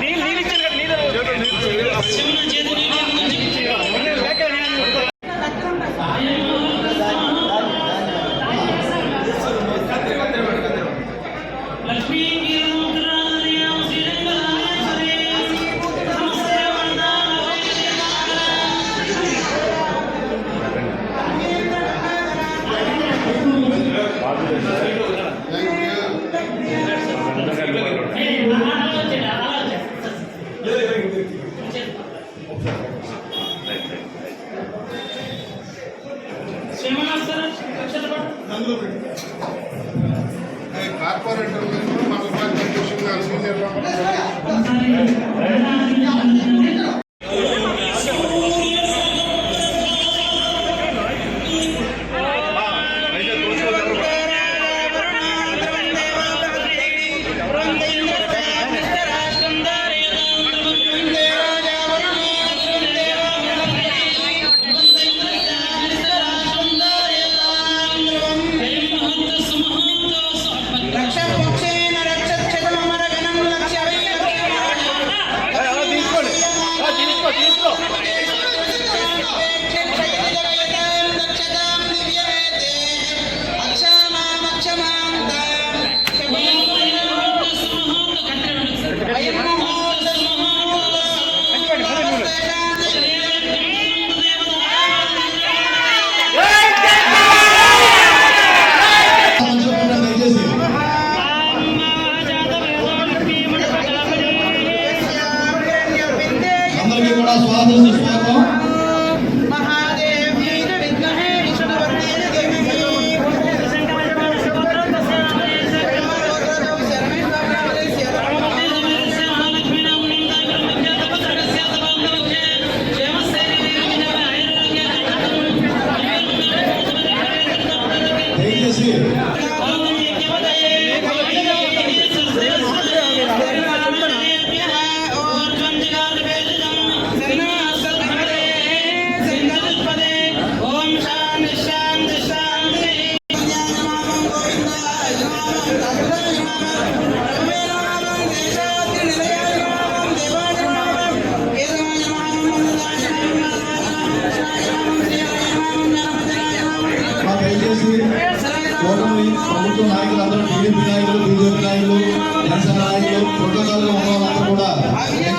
నీళ్ళు నీళ్ళు ఇచ్చారు కదా నీళ్ళు. అందరికీ కూడా స్వాగతం సుస్వాగతం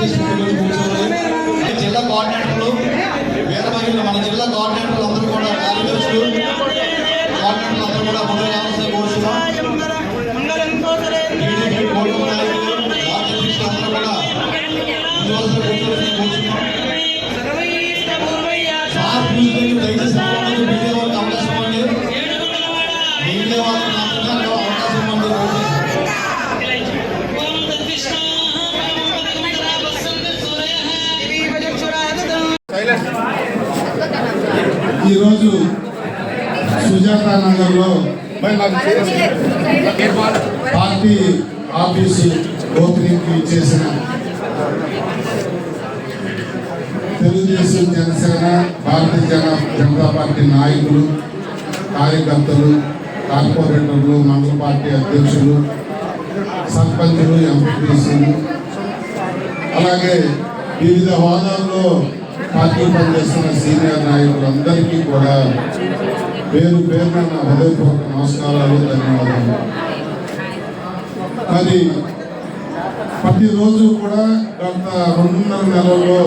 దయచేసి కూర్చొని కూర్చోవాలి జిల్లా కోఆర్డినేటర్లు వేద మహిళలు మన జిల్లా కోఆర్డినేటర్లు అందరూ కూడా కార్యదర్శులు కోఆర్డినేటర్లు అందరూ కూడా ముందు రావాల్సిన కోరుతున్నాం టీడీపీ నాయకులు అందరూ కూడా ముందు వరుసలో కోరుతున్నాం ఈరోజు సుజాతానగర్లో పార్టీ ఆఫీసు ఓపెనింగ్ చేసిన తెలుగుదేశం జనసేన భారతీయ జన జనతా పార్టీ నాయకులు కార్యకర్తలు కార్పొరేటర్లు మండల పార్టీ అధ్యక్షులు సర్పంచులు ఎంపీటీసీలు అలాగే వివిధ హోదాల్లో పార్టీ పనిచేస్తున్న సీనియర్ నాయకులందరికీ కూడా పేరు పేరున నా హృదయపూర్వక నమస్కారాలు ధన్యవాదాలు. మరి ప్రతిరోజు కూడా గత రెండున్నర నెలల్లో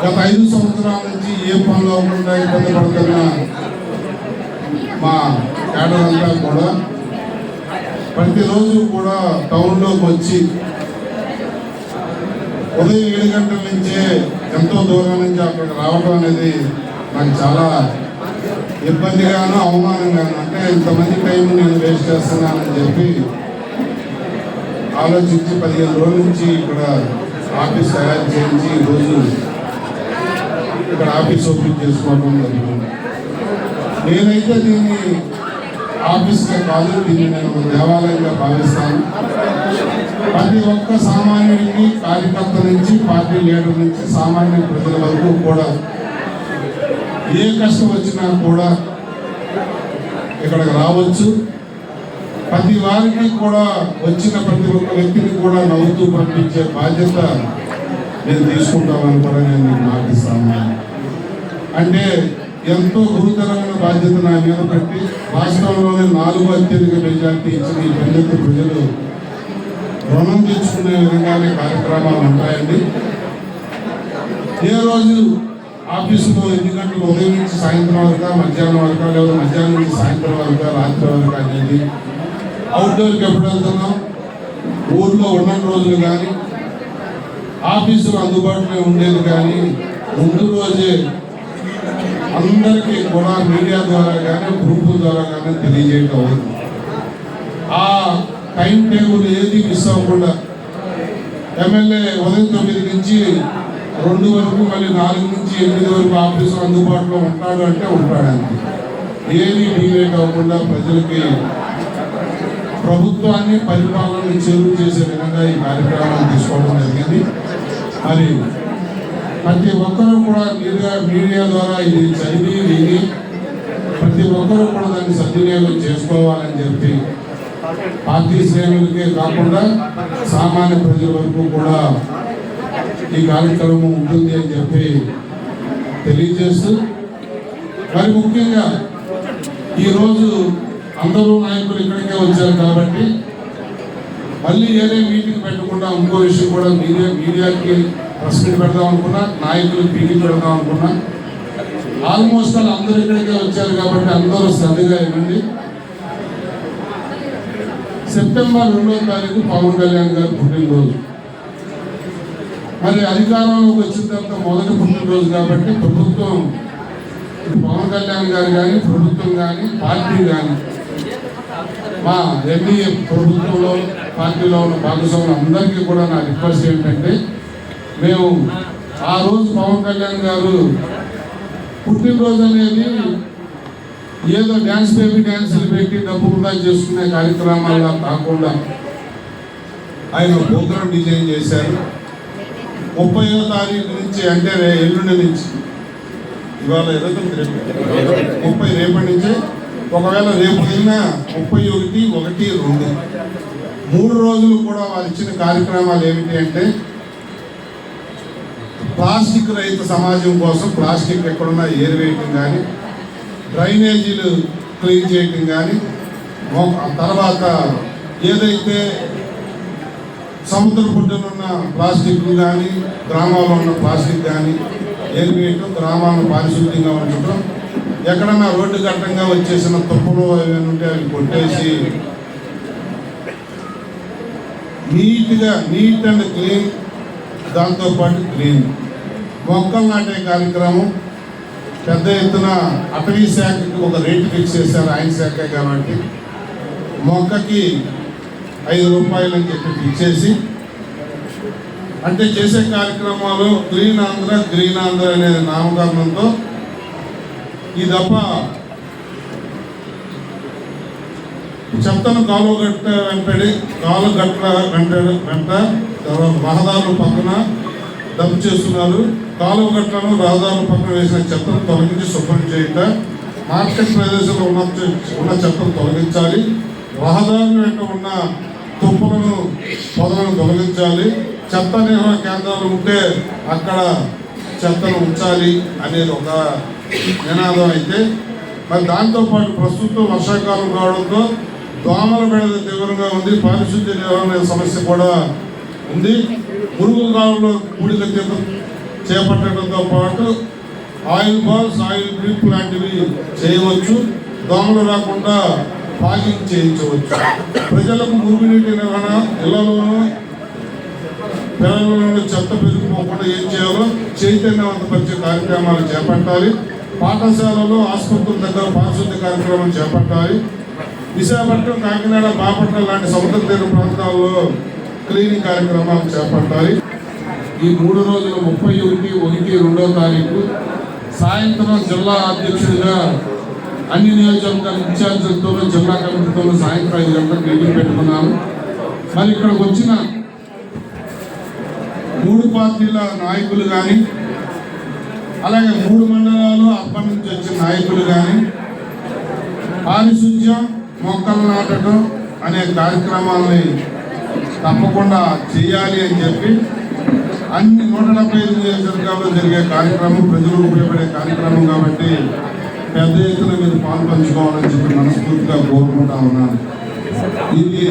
గత ఐదు సంవత్సరాల నుంచి ఏ పనులు అవ్వకుండా ఇబ్బంది పడుతున్న మా కేడర్ అంతా కూడా ప్రతిరోజు కూడా టౌన్లోకి వచ్చి ఉదయం ఏడు గంటల నుంచే ఎంతో దూరం నుంచి అక్కడికి రావడం అనేది నాకు చాలా ఇబ్బందిగాను అవమానంగాను. అంటే ఇంతమంది టైం నేను వేస్ట్ చేస్తున్నానని చెప్పి ఆలోచించి పదిహేను రోజుల నుంచి ఇక్కడ ఆఫీస్ తయారు చేయించి ఈరోజు ఇక్కడ ఆఫీస్ ఓపెన్ చేసుకోవడం జరిగింది. నేనైతే దీన్ని ఆఫీస్గా కాదు దీన్ని నేను ఒక దేవాలయంగా భావిస్తాను. ప్రతి ఒక్క సామాన్యుడికి కార్యకర్త నుంచి పార్టీ లీడర్ నుంచి సామాన్య ప్రజల వరకు కూడా ఏ కష్టం వచ్చినా కూడా ఇక్కడికి రావచ్చు. ప్రతి వారికి కూడా వచ్చిన ప్రతి ఒక్క వ్యక్తిని కూడా నవ్వుతూ పంపించే బాధ్యత నేను తీసుకుంటామని కూడా నేను మీకు మాటిస్తాను అంటే ఎంతో గురుతరమైన బాధ్యత నా మీద పెట్టి రాష్ట్రంలోనే నాలుగు అత్యధిక మెజార్టీ ఇచ్చిన ఈ పెద్దెత్తి ప్రజలు రుణం తెచ్చుకునే విధంగానే కార్యక్రమాలు ఉంటాయండి. ఏ రోజు ఆఫీసులో ఎన్ని గంటలు ఉదయం నుంచి సాయంత్రం వరకు మధ్యాహ్నం వరకు లేదా మధ్యాహ్నం నుంచి సాయంత్రం వరకు రాత్రి వరకు అనేది అవుట్డోర్కి ఎప్పుడు వెళ్తున్నాం? ఊర్లో ఉన్న రోజులు కానీ ఆఫీసులో అందుబాటులో ఉండేది కానీ ముందు రోజే అందరికీ కూడా మీడియా ద్వారా కానీ గ్రూపు ద్వారా కానీ తెలియజేయటం ఆ టైం టేబుల్ ఏది మిస్ అవ్వకుండా ఎమ్మెల్యే ఉదయం తొమ్మిది నుంచి రెండు వరకు మళ్ళీ నాలుగు నుంచి ఎనిమిది వరకు ఆఫీసులో అందుబాటులో ఉంటాడు అంటే ఉంటాడు అంతే. ఏది డిలేట్ అవ్వకుండా ప్రజలకి ప్రభుత్వాన్ని పరిపాలన చేరువ చేసే విధంగా ఈ కార్యక్రమాన్ని తీసుకోవడం జరిగింది. మరి ప్రతి ఒక్కరూ కూడా మీడియా మీడియా ద్వారా ఇది చదివి విని ప్రతి ఒక్కరూ కూడా దాన్ని సద్వినియోగం చేసుకోవాలని చెప్పి పార్టీ శ్రేణులకే కాకుండా సామాన్య ప్రజల వరకు కూడా ఈ కార్యక్రమం ఉంటుంది అని చెప్పి తెలియజేస్తూ మరి ముఖ్యంగా ఈరోజు అందరూ నాయకులు ఇక్కడికే వచ్చారు కాబట్టి మళ్ళీ ఏదే మీటింగ్ పెట్టకుండా ఇంకో విషయం కూడా మీడియా మీడియాకి ప్రెస్ మీట్ పెడదాం అనుకున్నా నాయకులు మీటింగ్ పెడదాం అనుకున్నా. ఆల్మోస్ట్ వాళ్ళు అందరు ఇక్కడికే వచ్చారు కాబట్టి అందరూ శ్రద్ధగా ఇవ్వండి సెప్టెంబర్ రెండవ తారీఖు పవన్ కళ్యాణ్ గారు పుట్టినరోజు. మరి అధికారంలోకి వచ్చిన తర్వాత మొదటి పుట్టినరోజు కాబట్టి ప్రభుత్వం పవన్ కళ్యాణ్ గారు కానీ ప్రభుత్వం కానీ పార్టీ కానీ మా ఎన్డీఏ ప్రభుత్వంలో పార్టీలో ఉన్న భాగస్వాములు అందరికీ కూడా నా రిక్వెస్ట్ ఏంటంటే మేము ఆ రోజు పవన్ కళ్యాణ్ గారు పుట్టినరోజు అనేది ఏదో డ్యాన్స్ బేబీ డ్యాన్సులు పెట్టి డబ్బు కూడా చేసుకునే కార్యక్రమాల్లో కాకుండా ఆయన ప్రోగ్రామ్ డిజైన్ చేశారు. ముప్పయో తారీఖు నుంచి అంటే ఎల్లుండి నుంచి. ఇవాళ ఇరవై ముప్పై రేపటి నుంచి. ఒకవేళ రేపు నిన్న ముప్పై ఒకటి ఒకటి రెండు. మూడు రోజులు కూడా వారు ఇచ్చిన కార్యక్రమాలు ఏమిటి అంటే ప్లాస్టిక్ రహిత సమాజం కోసం ప్లాస్టిక్ ఎక్కడున్నా ఏరివేయటం కానీ డ్రైనేజీలు క్లీన్ చేయటం కానీ తర్వాత ఏదైతే సముద్ర పుట్టున ఉన్న ప్లాస్టిక్ కానీ గ్రామాల్లో ఉన్న ప్లాస్టిక్ కానీ ఏరివేయటం గ్రామాలను పారిశుద్ధ్యంగా ఉంచడం ఎక్కడన్నా రోడ్డు ఘట్టంగా వచ్చేసిన తప్పులు ఏమైనా ఉంటే అవి కొట్టేసి నీట్గా నీట్ అండ్ క్లీన్ దాంతోపాటు క్లీన్ మొక్కలు నాటే కార్యక్రమం పెద్ద ఎత్తున అటవీ శాఖకి ఒక రేటు ఫిక్స్ చేశారు ఆయన శాఖ కాబట్టి మొక్కకి ఐదు రూపాయలు అని చెప్పి ఫిక్స్ చేసి అంటే చేసే కార్యక్రమాలు గ్రీన్ ఆంధ్ర గ్రీన్ ఆంధ్ర అనే నామకరణంతో ఈ దప్ప చెత్తను కాలువ గట్ట వెంటడి కాలు గట్ల వెంట వెంట తర్వాత రహదారుల పక్కన డబ్బు చేస్తున్నారు. కాలువ గట్లను రహదారుల పక్కన వేసిన చెత్తను తొలగించి శుభ్రం చేయట. మార్కెట్ ప్రదేశంలో ఉన్న ఉన్న చెత్తను తొలగించాలి. రహదారుల వెంట ఉన్న తుప్పలను పొదలను తొలగించాలి. చెత్త నిర్వహణ కేంద్రాలు ఉంటే అక్కడ చెత్తను ఉంచాలి అనేది ఒక నినాదం అయితే. మరి దాంతోపాటు ప్రస్తుతం వర్షాకాలం కావడంతో దోమల బెడ తీవ్రంగా ఉంది. పారిశుద్ధ్య నిర్వహణ సమస్య కూడా ఉంది. మురుగు రావులో బూడిద కింద చేపట్టడంతో పాటు ఆయిల్ బాల్స్ ఆయిల్ డ్రిప్ లాంటివి చేయవచ్చు. దోమలు రాకుండా ఫాగింగ్ చేయించవచ్చు. ప్రజలకు మురుగునీటి నిర్వహణ ఇళ్ళలోనూ పిల్లల నుండి చెత్త పెరిగిపోకుండా ఏం చేయాలో చైతన్యవంతపరిచే కార్యక్రమాలు చేపట్టాలి. పాఠశాలలో ఆసుపత్రుల దగ్గర పారిశుద్ధ్య కార్యక్రమాలు చేపట్టాలి. విశాఖపట్నం కాకినాడ బాపట్నం లాంటి సముద్ర తీర ప్రాంతాల్లో క్లీనింగ్ కార్యక్రమాలు చేపట్టాలి. ఈ మూడు రోజులు ముప్పై ఒకటి ఒకటి రెండో తారీఖు సాయంత్రం జిల్లా అధ్యక్షుడిగా అన్ని నియోజకవర్గాల ఇన్ఛార్జీలతోనూ జిల్లా కమిటీతోనూ సాయంత్రం ఐదు గంటలకు మీటింగ్ పెట్టుకున్నాను మరి ఇక్కడికి వచ్చిన మూడు పార్టీల నాయకులు కానీ అలాగే మూడు మండలాలు అప్పటి నుంచి వచ్చిన నాయకులు కానీ పారిశుద్ధ్యం మొక్కలు నాటడం అనే కార్యక్రమాలని తప్పకుండా చేయాలి అని చెప్పి అన్ని నూట డెబ్బై ఐదు నియోజకవర్గాల్లో జరిగే కార్యక్రమం ప్రజలకు ఉపయోగపడే కార్యక్రమం కాబట్టి పెద్ద ఎత్తున మీరు పాల్పంచుకోవాలని చెప్పి మనస్ఫూర్తిగా కోరుకుంటా ఉన్నాను. ఇది